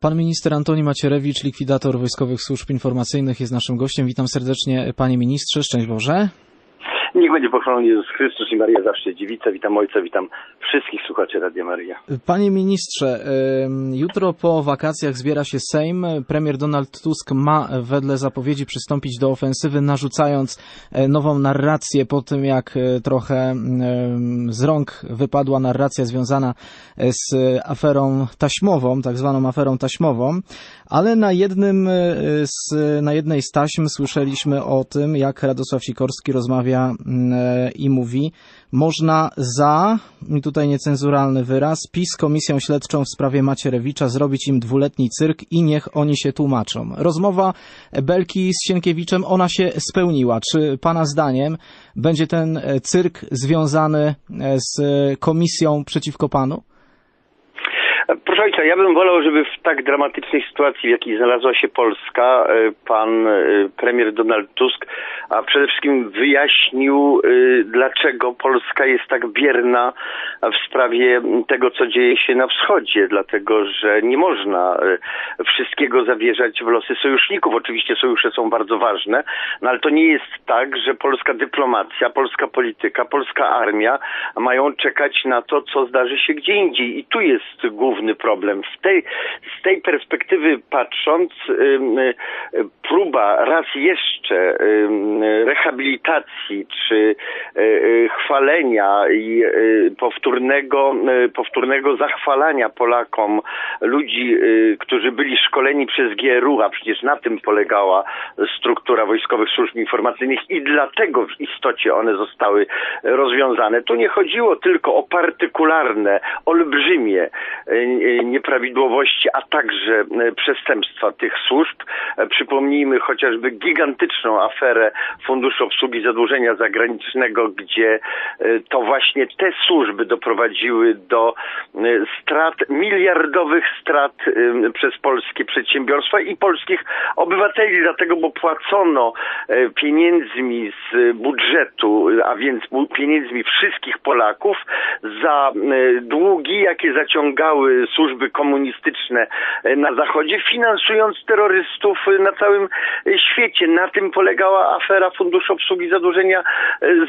Pan minister Antoni Macierewicz, likwidator Wojskowych Służb Informacyjnych jest naszym gościem. Witam serdecznie panie ministrze, szczęść Boże. Niech będzie pochwalony Jezus Chrystus i Maria zawsze dziewica. Witam Ojca, witam wszystkich słuchaczy Radia Maria. Panie ministrze, jutro po wakacjach zbiera się Sejm. Premier Donald Tusk ma wedle zapowiedzi przystąpić do ofensywy, narzucając e, nową narrację po tym, jak e, trochę z rąk wypadła narracja związana e, z aferą taśmową, tak zwaną aferą taśmową. Ale na jednym z, na jednej z taśm słyszeliśmy o tym, jak Radosław Sikorski rozmawia i mówi, można za, i tutaj niecenzuralny wyraz, PiS komisją śledczą w sprawie Macierewicza zrobić im dwuletni cyrk i niech oni się tłumaczą. Rozmowa Belki z Sienkiewiczem, ona się spełniła. Czy Pana zdaniem będzie ten cyrk związany z komisją przeciwko Panu? Proszę ojca, ja bym wolał, żeby w tak dramatycznej sytuacji, w jakiej znalazła się Polska, e, pan e, premier Donald Tusk, a przede wszystkim wyjaśnił, e, dlaczego Polska jest tak bierna w sprawie tego, co dzieje się na wschodzie, dlatego że nie można wszystkiego zawierzać w losy sojuszników. Oczywiście sojusze są bardzo ważne, no ale to nie jest tak, że polska dyplomacja, polska polityka, polska armia mają czekać na to, co zdarzy się gdzie indziej. I tu jest główny problem. Z tej, z tej perspektywy patrząc, próba raz jeszcze rehabilitacji czy e, e, chwalenia i powtórnego, powtórnego zachwalania Polakom ludzi, którzy byli szkoleni przez GRU, a przecież na tym polegała struktura wojskowych służb informacyjnych i dlatego w istocie one zostały rozwiązane. Tu nie chodziło tylko o partykularne, olbrzymie nieprawidłowości, a także przestępstwa tych służb. Przypomnijmy chociażby gigantyczną aferę Funduszu Obsługi Zadłużenia Zagranicznego, gdzie to właśnie te służby doprowadziły do strat, miliardowych strat przez polskie przedsiębiorstwa i polskich obywateli, dlatego, bo płacono pieniędzmi z budżetu, a więc pieniędzmi wszystkich Polaków za długi, jakie zaciągały służby komunistyczne na Zachodzie, finansując terrorystów na całym świecie. Na tym polegała afera Funduszu Obsługi Zadłużenia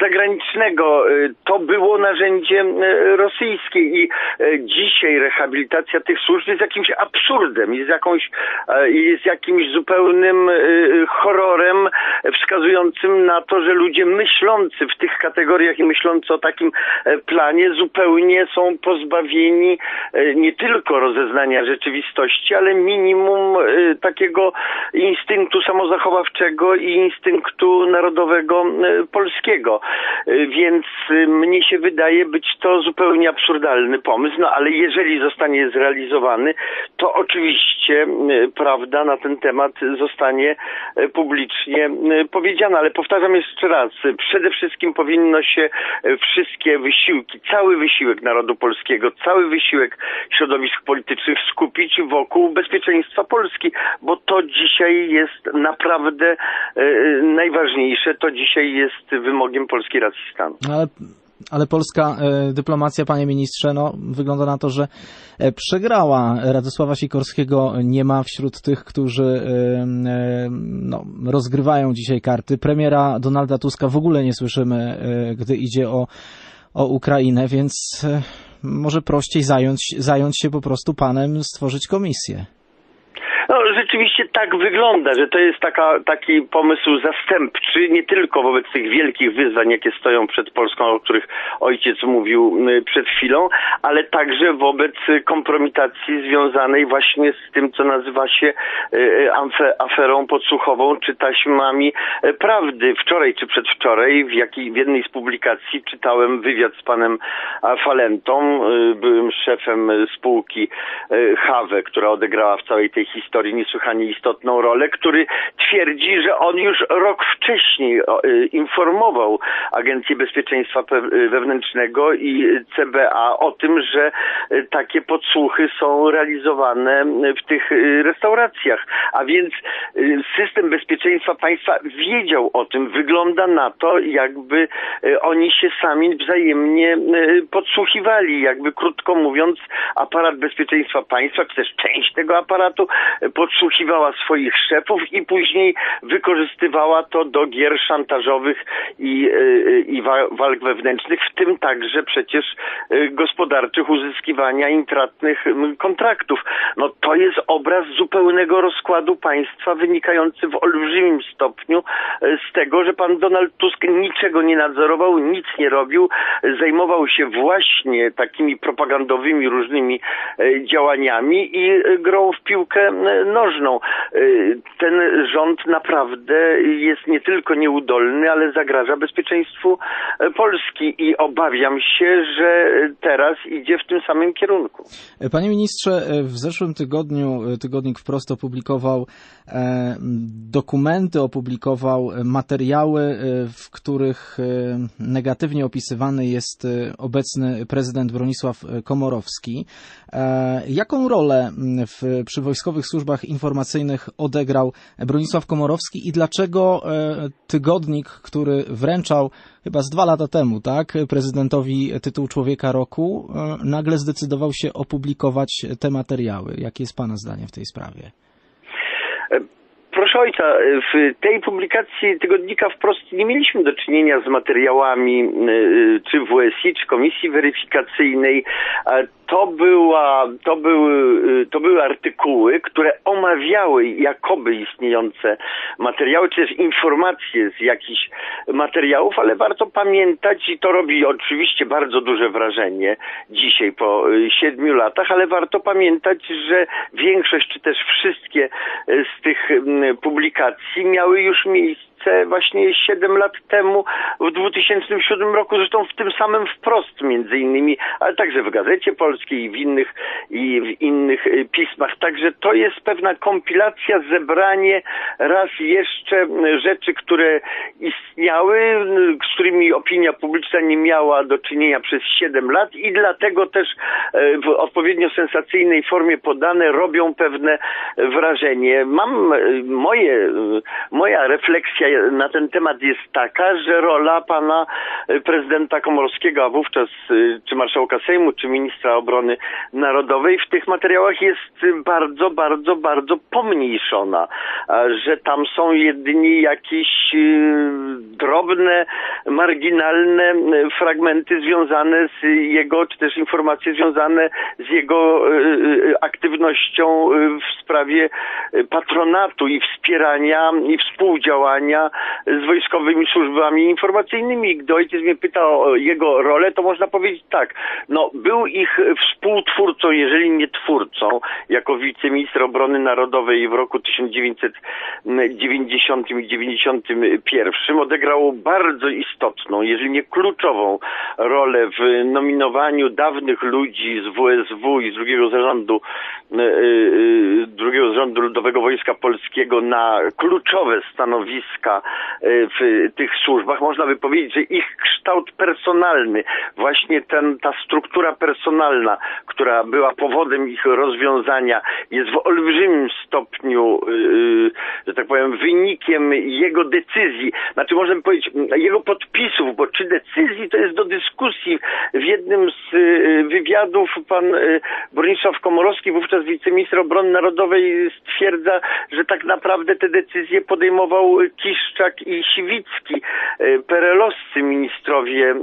Zagranicznego. To było narzędzie rosyjskie i dzisiaj rehabilitacja tych służb jest jakimś absurdem, jest, jakąś, jest jakimś zupełnym horrorem wskazującym na to, że ludzie myślący w tych kategoriach i myślący o takim planie zupełnie są pozbawieni nie tylko rozeznania rzeczywistości, ale minimum takiego instynktu samozachowawczego i instynktu narodowego polskiego. Więc mnie się wydaje być to zupełnie absurdalny pomysł, no ale jeżeli zostanie zrealizowany, to oczywiście prawda na ten temat zostanie publicznie powiedziana, ale powtarzam jeszcze raz, przede wszystkim powinno się wszystkie wysiłki, cały wysiłek narodu polskiego, cały wysiłek środowisk politycznych skupić wokół bezpieczeństwa Polski, bo to dzisiaj jest naprawdę najważniejsze, to dzisiaj jest wymogiem polskiej racji stanu. Ale ale polska e, dyplomacja, panie ministrze, no, wygląda na to, że e, przegrała. Radosława Sikorskiego nie ma wśród tych, którzy e, no, rozgrywają dzisiaj karty. Premiera Donalda Tuska w ogóle nie słyszymy, gdy idzie o, o Ukrainę, więc może prościej zająć, zająć się po prostu panem, stworzyć komisję. Rzeczywiście tak wygląda, że to jest taka, taki pomysł zastępczy, nie tylko wobec tych wielkich wyzwań, jakie stoją przed Polską, o których ojciec mówił przed chwilą, ale także wobec kompromitacji związanej właśnie z tym, co nazywa się aferą podsłuchową, czy taśmami prawdy. Wczoraj czy przedwczoraj w, jakiej, w jednej z publikacji czytałem wywiad z panem Falentą, byłym szefem spółki Hawe, która odegrała w całej tej historii niesłychanie istotną rolę, który twierdzi, że on już rok wcześniej informował Agencję Bezpieczeństwa Wewnętrznego i CBA o tym, że takie podsłuchy są realizowane w tych restauracjach. A więc system bezpieczeństwa państwa wiedział o tym. Wygląda na to, jakby oni się sami wzajemnie podsłuchiwali, jakby krótko mówiąc, aparat bezpieczeństwa państwa, czy też część tego aparatu podsłuchiwała swoich szefów i później wykorzystywała to do gier szantażowych i, i walk wewnętrznych, w tym także przecież gospodarczych uzyskiwania intratnych kontraktów. No to jest obraz zupełnego rozkładu państwa wynikający w olbrzymim stopniu z tego, że pan Donald Tusk niczego nie nadzorował, nic nie robił, zajmował się właśnie takimi propagandowymi różnymi działaniami i grą w piłkę nożną. Ten rząd naprawdę jest nie tylko nieudolny, ale zagraża bezpieczeństwu Polski i obawiam się, że teraz idzie w tym samym kierunku. Panie ministrze, w zeszłym tygodniu tygodnik wprost opublikował dokumenty, opublikował materiały, w których negatywnie opisywany jest obecny prezydent Bronisław Komorowski. Jaką rolę w, przy wojskowych służbach informacyjnych odegrał Bronisław Komorowski i dlaczego tygodnik, który wręczał chyba z dwa lata temu, tak, prezydentowi tytuł Człowieka Roku, nagle zdecydował się opublikować te materiały? Jakie jest Pana zdanie w tej sprawie? Proszę ojca, w tej publikacji tygodnika wprost nie mieliśmy do czynienia z materiałami czy WSI, czy komisji weryfikacyjnej. To, była, to, były, to były artykuły, które omawiały jakoby istniejące materiały, czy też informacje z jakichś materiałów, ale warto pamiętać, i to robi oczywiście bardzo duże wrażenie dzisiaj po siedmiu latach, ale warto pamiętać, że większość, czy też wszystkie z tych publikacji miały już miejsce właśnie 7 lat temu, w 2007 roku, zresztą w tym samym wprost między innymi, ale także w Gazecie Polskiej i w innych, i w innych pismach. Także to jest pewna kompilacja, zebranie raz jeszcze rzeczy, które istniały, z którymi opinia publiczna nie miała do czynienia przez 7 lat i dlatego też w odpowiednio sensacyjnej formie podane robią pewne wrażenie. Mam moje, moja refleksja na ten temat jest taka, że rola pana prezydenta Komorowskiego, a wówczas czy marszałka Sejmu, czy ministra obrony narodowej w tych materiałach jest bardzo, bardzo, bardzo pomniejszona. Że tam są jedynie jakieś drobne, marginalne fragmenty związane z jego, czy też informacje związane z jego aktywnością w sprawie patronatu i wspierania i współdziałania z wojskowymi służbami informacyjnymi. Gdy ojciec mnie pytał o jego rolę, to można powiedzieć tak, no był ich współtwórcą, jeżeli nie twórcą, jako wiceminister obrony narodowej w roku 1990 i 91 odegrał bardzo istotną, jeżeli nie kluczową rolę w nominowaniu dawnych ludzi z WSW i z drugiego zarządu drugiego zarządu Ludowego Wojska Polskiego na kluczowe stanowiska w tych służbach. Można by powiedzieć, że ich kształt personalny, właśnie ten, ta struktura personalna, która była powodem ich rozwiązania, jest w olbrzymim stopniu, że tak powiem, wynikiem jego decyzji. Znaczy, można by powiedzieć, jego podpisów, bo czy decyzji to jest do dyskusji. W jednym z wywiadów pan Bronisław Komorowski, wówczas wiceminister obrony narodowej, stwierdza, że tak naprawdę te decyzje podejmował Kiszczak i Siwicki, perelowscy ministrowie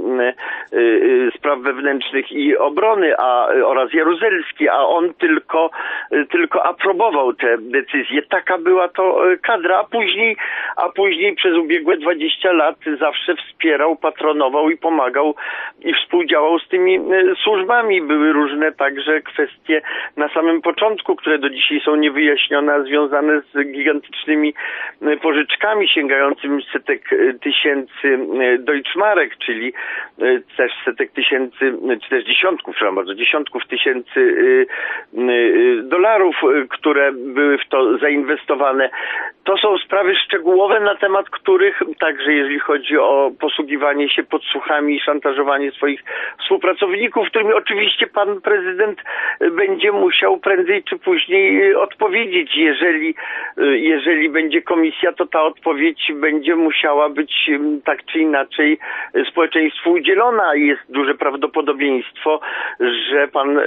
spraw wewnętrznych i obrony, a, oraz Jaruzelski, a on tylko, tylko aprobował te decyzje. Taka była to kadra, a później, a później przez ubiegłe 20 lat zawsze wspierał, patronował i pomagał i współdziałał z tymi służbami. Były różne także kwestie na samym początku, które do dzisiaj są niewyjaśnione, związane z gigantycznymi e, pożyczkami sięgającymi setek e, tysięcy Deutschmarek, czyli też setek tysięcy, czy też dziesiątków, przepraszam bardzo, dziesiątków tysięcy dolarów, które były w to zainwestowane. To są sprawy szczegółowe, na temat których, także jeżeli chodzi o posługiwanie się podsłuchami i szantażowanie swoich współpracowników, którymi oczywiście pan prezydent będzie musiał prędzej czy później odpowiedzieć. Jeżeli, jeżeli będzie komisja, to ta odpowiedź będzie musiała być tak czy inaczej społeczeństwu udzielona. Jest duże prawdopodobieństwo, że pan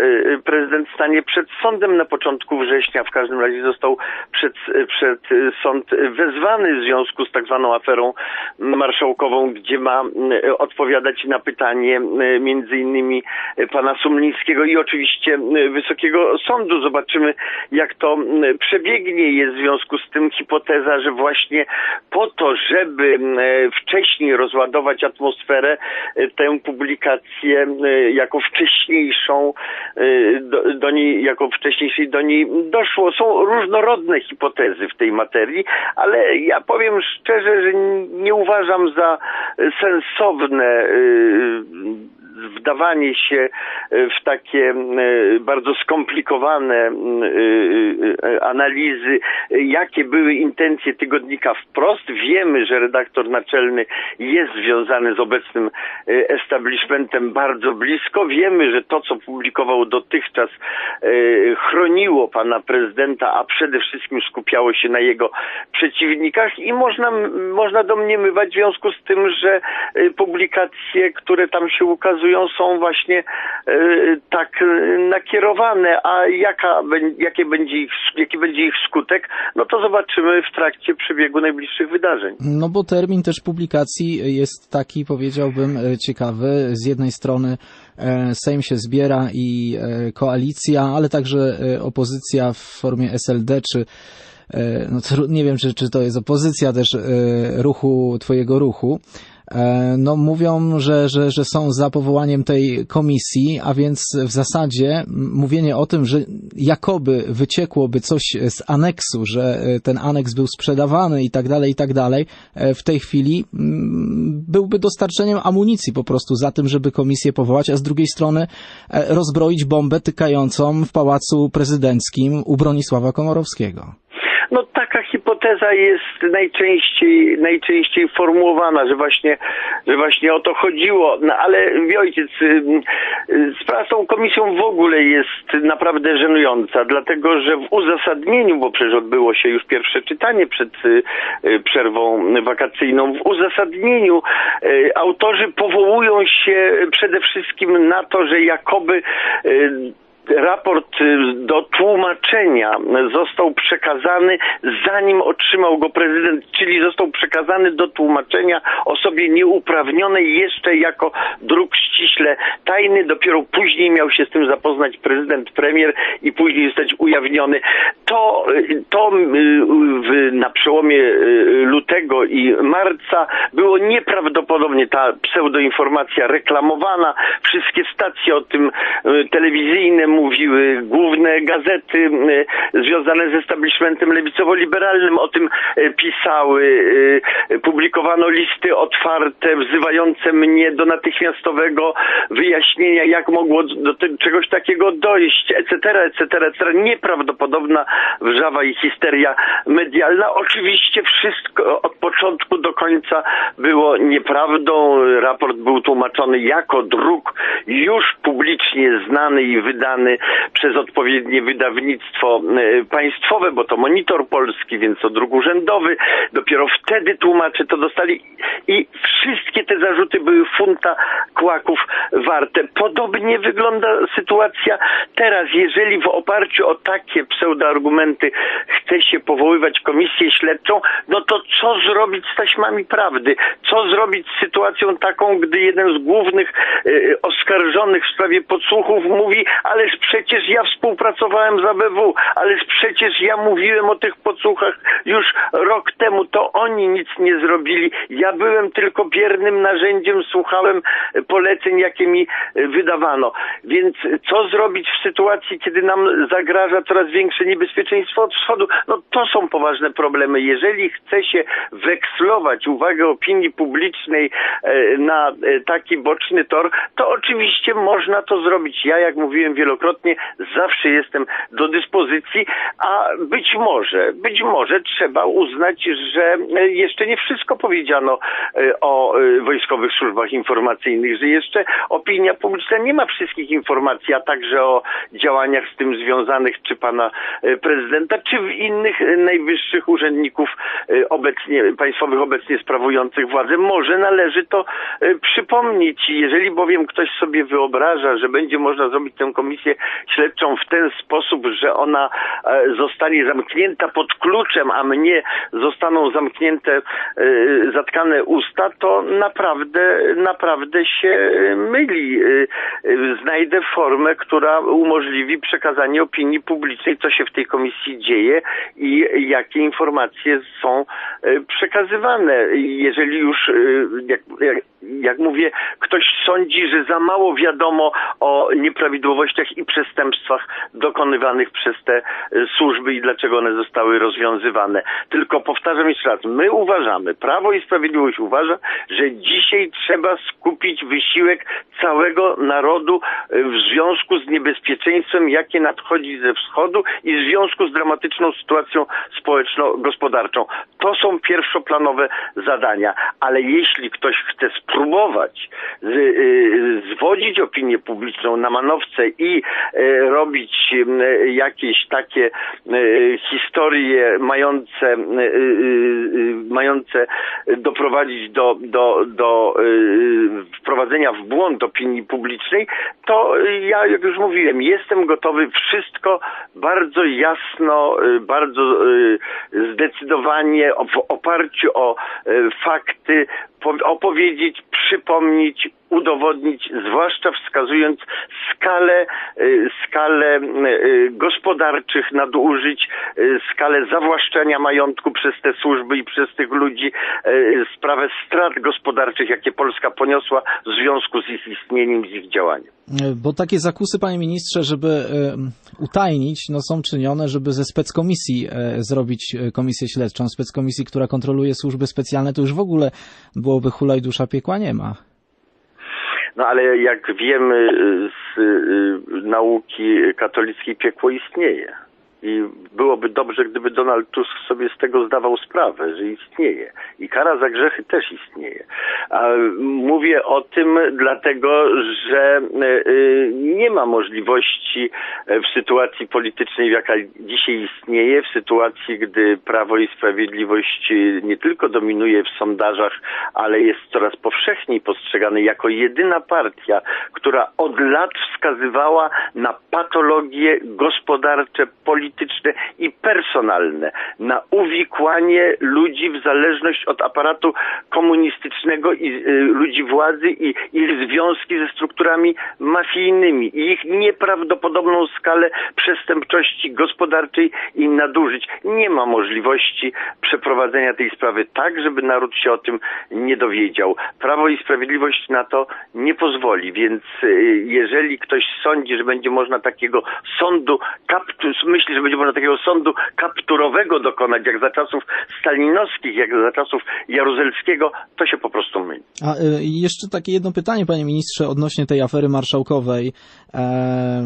prezydent stanie przed sądem na początku września. W każdym razie został przed, przed sąd wezwany w związku z tak zwaną aferą marszałkową, gdzie ma odpowiadać na pytanie między innymi pana Sumlińskiego i oczywiście Wysokiego Sądu. Zobaczymy, jak to przebiegnie. Jest w związku z tym hipoteza, że właśnie po to, żeby wcześniej rozładować atmosferę, tę publikację jako wcześniejszą do, do niej, jako wcześniejszej do niej doszło. Są różnorodne hipotezy w tej materii, ale ja powiem szczerze, że nie uważam za sensowne y, wdawanie się w takie bardzo skomplikowane analizy, jakie były intencje tygodnika wprost. Wiemy, że redaktor naczelny jest związany z obecnym establishmentem bardzo blisko. Wiemy, że to, co publikował dotychczas, chroniło pana prezydenta, a przede wszystkim skupiało się na jego przeciwnikach i można, można domniemywać w związku z tym, że publikacje, które tam się ukazują, są właśnie e, tak nakierowane, a jaka, jakie będzie ich, jaki będzie ich skutek, no to zobaczymy w trakcie przebiegu najbliższych wydarzeń. No bo termin też publikacji jest taki, powiedziałbym, e, ciekawy. Z jednej strony e, Sejm się zbiera i koalicja, ale także opozycja w formie SLD czy no nie wiem, czy, czy to jest opozycja też ruchu, twojego ruchu, E, no mówią, że, że, że są za powołaniem tej komisji, a więc w zasadzie mówienie o tym, że jakoby wyciekłoby coś z aneksu, że e, ten aneks był sprzedawany i tak dalej, i tak dalej, e, w tej chwili byłby dostarczeniem amunicji po prostu za tym, żeby komisję powołać, a z drugiej strony rozbroić bombę tykającą w pałacu prezydenckim u Bronisława Komorowskiego. No taka hipoteza jest najczęściej, najczęściej formułowana, że właśnie, że właśnie o to chodziło. No ale wie ojciec, sprawa z tą komisją w ogóle jest naprawdę żenująca, dlatego że w uzasadnieniu, bo przecież odbyło się już pierwsze czytanie przed y, przerwą wakacyjną, w uzasadnieniu y, autorzy powołują się przede wszystkim na to, że jakoby y, raport y, do tłumaczenia został przekazany zanim otrzymał go prezydent, czyli został przekazany do tłumaczenia osobie nieuprawnionej jeszcze jako druk ściśle tajny. Dopiero później miał się z tym zapoznać prezydent, premier i później zostać ujawniony. To, y, to y, na przełomie lutego i marca było nieprawdopodobnie ta pseudoinformacja reklamowana. Wszystkie stacje o tym telewizyjne mówiły, główne gazety e, związane z establishmentem lewicowo-liberalnym o tym e, pisały, e, publikowano listy otwarte wzywające mnie do natychmiastowego wyjaśnienia, jak mogło do czegoś takiego dojść, etc., etc., etc. Nieprawdopodobna wrzawa i histeria medialna. Oczywiście wszystko od początku do końca było nieprawdą. Raport był tłumaczony jako druk już publicznie znany i wydany przez odpowiednie wydawnictwo e, państwowe, bo to monitor polski, więc to druk urzędowy. Dopiero wtedy tłumacze to dostali i wszystkie te zarzuty były funta kłaków warte. Podobnie wygląda sytuacja teraz. Jeżeli w oparciu o takie pseudoargumenty chce się powoływać komisję śledczą, no to co zrobić z taśmami prawdy? Co zrobić z sytuacją taką, gdy jeden z głównych e, oskarżonych w sprawie podsłuchów mówi, ależ przecież ja współpracowałem z ABW, ależ przecież ja mówiłem o tych podsłuchach już rok temu, to oni nic nie zrobili. Ja byłem tylko biernym narzędziem, słuchałem poleceń, jakie mi e, wydawano. Więc co zrobić w sytuacji, kiedy nam zagraża coraz większe niebezpieczeństwo od wschodu? No to są poważne problemy. Jeżeli chce się wekslować uwagę opinii publicznej e, na e, taki boczny tor, to oczywiście można to zrobić. Ja, jak mówiłem wielokrotnie, zawsze jestem do dyspozycji, a być może, być może trzeba uznać, że e, jeszcze nie wszystko powiedziano o wojskowych służbach informacyjnych, że jeszcze opinia publiczna nie ma wszystkich informacji, a także o działaniach z tym związanych, czy pana prezydenta, czy innych najwyższych urzędników obecnie, państwowych obecnie sprawujących władzę. Może należy to przypomnieć. Jeżeli bowiem ktoś sobie wyobraża, że będzie można zrobić tę komisję śledczą w ten sposób, że ona zostanie zamknięta pod kluczem, a mnie zostaną zamknięte, zatkane usta, to naprawdę, naprawdę się myli. Znajdę formę, która umożliwi przekazanie opinii publicznej, co się w tej komisji dzieje i jakie informacje są przekazywane. Jeżeli już, jak, jak, jak mówię, ktoś sądzi, że za mało wiadomo o nieprawidłowościach i przestępstwach dokonywanych przez te służby i dlaczego one zostały rozwiązywane. Tylko powtarzam jeszcze raz, my uważamy, Prawo i Sprawiedliwość uważa, że dzisiaj trzeba skupić wysiłek całego narodu w związku z niebezpieczeństwem, jakie nadchodzi ze wschodu i w związku z dramatyczną sytuacją społeczno-gospodarczą. To są pierwszoplanowe zadania, ale jeśli ktoś chce spróbować z, y, zwodzić opinię publiczną na manowce i y, robić y, jakieś takie historie mające, mające doprowadzić do, do, do wprowadzenia w błąd opinii publicznej, to ja, jak już mówiłem, jestem gotowy wszystko bardzo jasno, bardzo zdecydowanie w oparciu o fakty opowiedzieć, przypomnieć, udowodnić, zwłaszcza wskazując skalę, skalę gospodarczych nadużyć, skalę zawłaszczenia majątku przez te służby i przez tych ludzi, sprawę strat gospodarczych, jakie Polska poniosła w związku z ich istnieniem, z ich działaniem. Bo takie zakusy, panie ministrze, żeby utajnić, no są czynione, żeby ze speckomisji zrobić komisję śledczą, speckomisji, która kontroluje służby specjalne, to już w ogóle byłoby hulaj dusza piekła nie ma. No ale jak wiemy z nauki katolickiej piekło istnieje. I byłoby dobrze, gdyby Donald Tusk sobie z tego zdawał sprawę, że istnieje. I kara za grzechy też istnieje. A mówię o tym dlatego, że nie ma możliwości w sytuacji politycznej, jaka dzisiaj istnieje, w sytuacji, gdy Prawo i Sprawiedliwość nie tylko dominuje w sondażach, ale jest coraz powszechniej postrzegane jako jedyna partia, która od lat wskazywała na patologie gospodarcze, polityczne, polityczne i personalne na uwikłanie ludzi w zależność od aparatu komunistycznego i y, ludzi władzy i ich związki ze strukturami mafijnymi i ich nieprawdopodobną skalę przestępczości gospodarczej i nadużyć. Nie ma możliwości przeprowadzenia tej sprawy tak, żeby naród się o tym nie dowiedział. Prawo i Sprawiedliwość na to nie pozwoli, więc y, jeżeli ktoś sądzi, że będzie można takiego sądu, kaptu, myśli, że będzie można takiego sądu kapturowego dokonać, jak za czasów stalinowskich, jak za czasów Jaruzelskiego, to się po prostu myli. A y, jeszcze takie jedno pytanie, panie ministrze, odnośnie tej afery marszałkowej. E,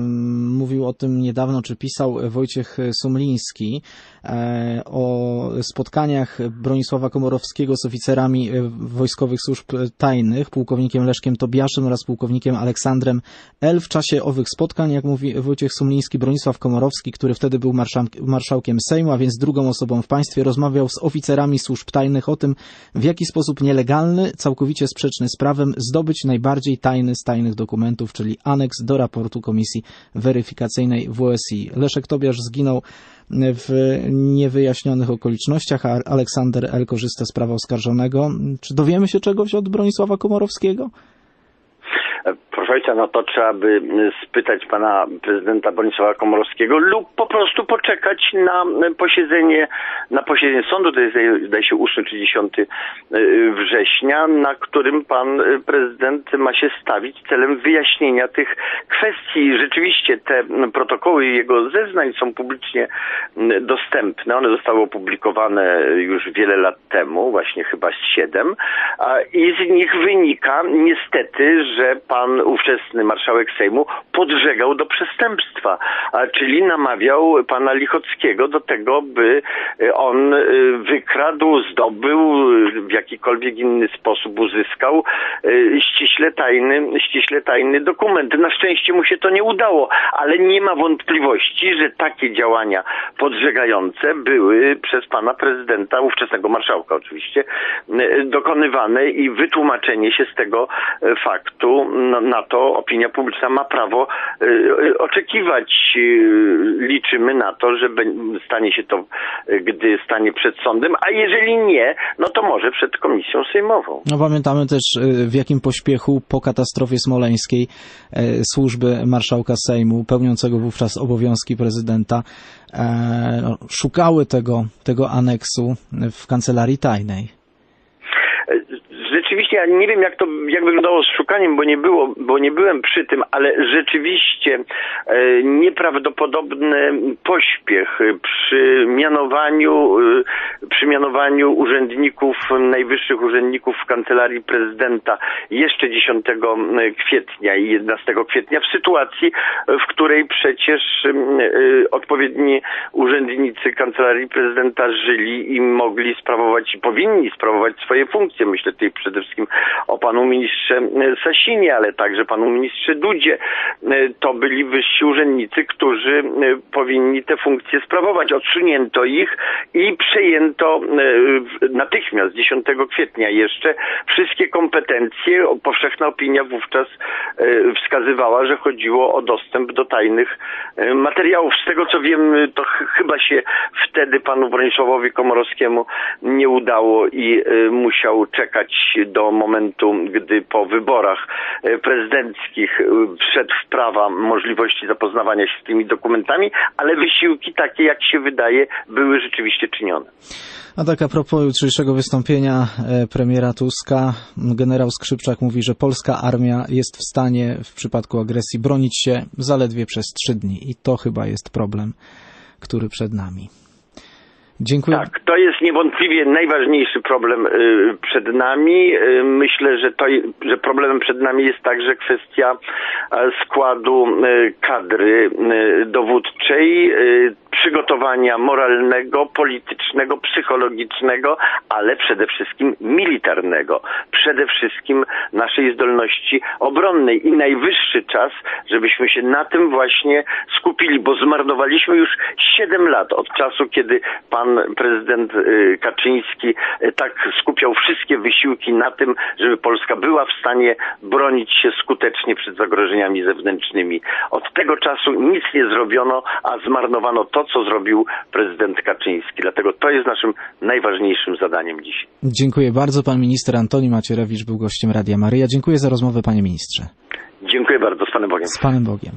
mówił o tym niedawno, czy pisał Wojciech Sumliński e, o spotkaniach Bronisława Komorowskiego z oficerami wojskowych służb tajnych, pułkownikiem Leszkiem Tobiaszem oraz pułkownikiem Aleksandrem L. W czasie owych spotkań, jak mówi Wojciech Sumliński, Bronisław Komorowski, który wtedy był marszałkiem Sejmu, a więc drugą osobą w państwie, rozmawiał z oficerami służb tajnych o tym, w jaki sposób nielegalny, całkowicie sprzeczny z prawem, zdobyć najbardziej tajny z tajnych dokumentów, czyli aneks do raportu Komisji Weryfikacyjnej WSI. Leszek Tobiasz zginął w niewyjaśnionych okolicznościach, a Aleksander L. korzysta z prawa oskarżonego. Czy dowiemy się czegoś od Bronisława Komorowskiego? Proszę ojca, no to trzeba by spytać pana prezydenta Bronisława Komorowskiego lub po prostu poczekać na posiedzenie, na posiedzenie sądu, to jest zdaje się 8 czy 10 września, na którym pan prezydent ma się stawić celem wyjaśnienia tych kwestii. Rzeczywiście te protokoły jego zeznań są publicznie dostępne. One zostały opublikowane już wiele lat temu, właśnie chyba z siedem, a- i z nich wynika niestety, że pan ówczesny marszałek Sejmu podżegał do przestępstwa, a, czyli namawiał pana Lichockiego do tego, by e, on e, wykradł, zdobył, w jakikolwiek inny sposób uzyskał e, ściśle tajny, ściśle tajny dokument. Na szczęście mu się to nie udało, ale nie ma wątpliwości, że takie działania podżegające były przez pana prezydenta, ówczesnego marszałka oczywiście, dokonywane i wytłumaczenie się z tego faktu na, na to opinia publiczna ma prawo e, e, oczekiwać. E, Liczymy na to, że stanie się to, gdy stanie przed sądem, a jeżeli nie, no to może przed komisją sejmową. No pamiętamy też y, w jakim pośpiechu po katastrofie smoleńskiej y, służby marszałka Sejmu, pełniącego wówczas obowiązki prezydenta, e, no, szukały tego, tego aneksu w kancelarii tajnej. Rzeczywiście, ja nie wiem jak to jak wyglądało z szukaniem, bo nie było, bo nie byłem przy tym, ale rzeczywiście e, nieprawdopodobny pośpiech przy mianowaniu, e, przy mianowaniu urzędników, najwyższych urzędników w kancelarii prezydenta jeszcze 10 kwietnia i 11 kwietnia w sytuacji, w której przecież e, odpowiedni urzędnicy kancelarii prezydenta żyli i mogli sprawować i powinni sprawować swoje funkcje. Myślę tutaj przede wszystkim o panu ministrze Sasinie, ale także panu ministrze Dudzie. E, To byli wyżsi urzędnicy, którzy e, powinni te funkcje sprawować. Odsunięto ich i przejęto e, natychmiast 10 kwietnia jeszcze wszystkie kompetencje. Powszechna opinia wówczas wskazywała, że chodziło o dostęp do tajnych materiałów. Z tego co wiem, to ch- chyba się wtedy panu Bronisławowi Komorowskiemu nie udało i musiał czekać do momentu, gdy po wyborach e, prezydenckich e, wszedł w prawa możliwości zapoznawania się z tymi dokumentami, ale wysiłki takie, jak się wydaje, były rzeczywiście czynione. A tak a propos jutrzejszego wystąpienia e, premiera Tuska, generał Skrzypczak mówi, że polska armia jest w stanie w przypadku agresji bronić się zaledwie przez trzy dni i to chyba jest problem, który przed nami. Dziękuję. Tak, to jest niewątpliwie najważniejszy problem y, przed nami. Y, Myślę, że, to, że problemem przed nami jest także kwestia e, składu y, kadry dowódczej, moralnego, politycznego, psychologicznego, ale przede wszystkim militarnego. Przede wszystkim naszej zdolności obronnej i najwyższy czas, żebyśmy się na tym właśnie skupili, bo zmarnowaliśmy już 7 lat od czasu, kiedy pan prezydent y, Kaczyński y, tak skupiał wszystkie wysiłki na tym, żeby Polska była w stanie bronić się skutecznie przed zagrożeniami zewnętrznymi. Od tego czasu nic nie zrobiono, a zmarnowano to, co zrobił prezydent Kaczyński. Dlatego to jest naszym najważniejszym zadaniem dzisiaj. Dziękuję bardzo. Pan minister Antoni Macierewicz był gościem Radia Maryja. Dziękuję za rozmowę, panie ministrze. Dziękuję bardzo, z Panem Bogiem. Z panem Bogiem.